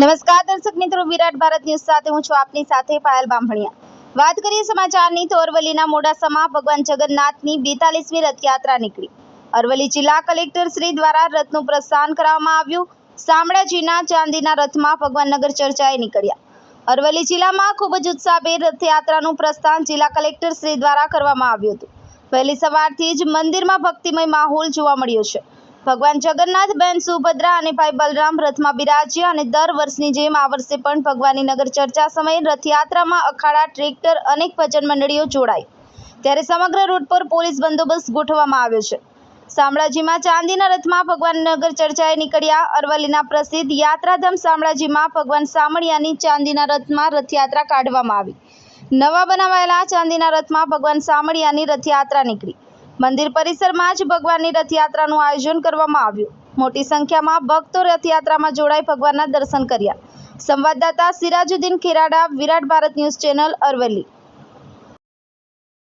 નમસ્કાર દર્શક મિત્રો, વિરાટ ભારત ન્યૂઝ સાથે હું છું આપની સાથે પાયલ બામણિયા વાત કરીએ સમાચારની તો અરવલ્લીના મોડાસામાં ભગવાન જગન્નાથની બેતાલીસમી રથયાત્રા નીકળી. અરવલ્લી જિલ્લા કલેક્ટર શ્રી દ્વારા રથનું પ્રસ્થાન કરવામાં આવ્યું. શામળાજીના ચાંદીના રથમાં ભગવાન નગર ચર્ચાએ નીકળ્યા. અરવલ્લી જિલ્લામાં ખૂબ જ ઉત્સાહભેર રથયાત્રાનું પ્રસ્થાન જિલ્લા કલેક્ટર શ્રી દ્વારા કરવામાં આવ્યું હતું. વહેલી સવારથી જ મંદિરમાં ભક્તિમય માહોલ જોવા મળ્યો છે. ભગવાન જગન્નાથ બેન સુભદ્રા અને ભાઈ બલરામ રથમાં બિરાજ્યા અને દર વર્ષની જેમ આ વર્ષે પણ ભગવાનની નગર ચર્ચા સમયે રથયાત્રામાં અખાડા, ટ્રેક્ટર અનેક ભજન મંડળીઓ જોડાઈ. ત્યારે સમગ્ર રૂટ પર પોલીસ બંદોબસ્ત ગોઠવવામાં આવ્યો છે. શામળાજીમાં ચાંદીના રથમાં ભગવાન નગર ચર્ચાએ નીકળ્યા. અરવલ્લીના પ્રસિદ્ધ યાત્રાધામ શામળાજીમાં ભગવાન સામળિયાની ચાંદીના રથમાં રથયાત્રા કાઢવામાં આવી. નવા બનાવાયેલા ચાંદીના રથમાં ભગવાન સામળિયાની રથયાત્રા નીકળી. મંદિર પરિસરમાં જ ભગવાનની રથયાત્રાનું આયોજન કરવામાં આવ્યું. મોટી સંખ્યામાં ભક્તો રથયાત્રામાં જોડાઈ ભગવાનના દર્શન કર્યા. સંવાદદાતા સિરાજુદ્દીન ખેરાડા, વિરાટ ભારત ન્યૂઝ ચેનલ અરવલ્લી.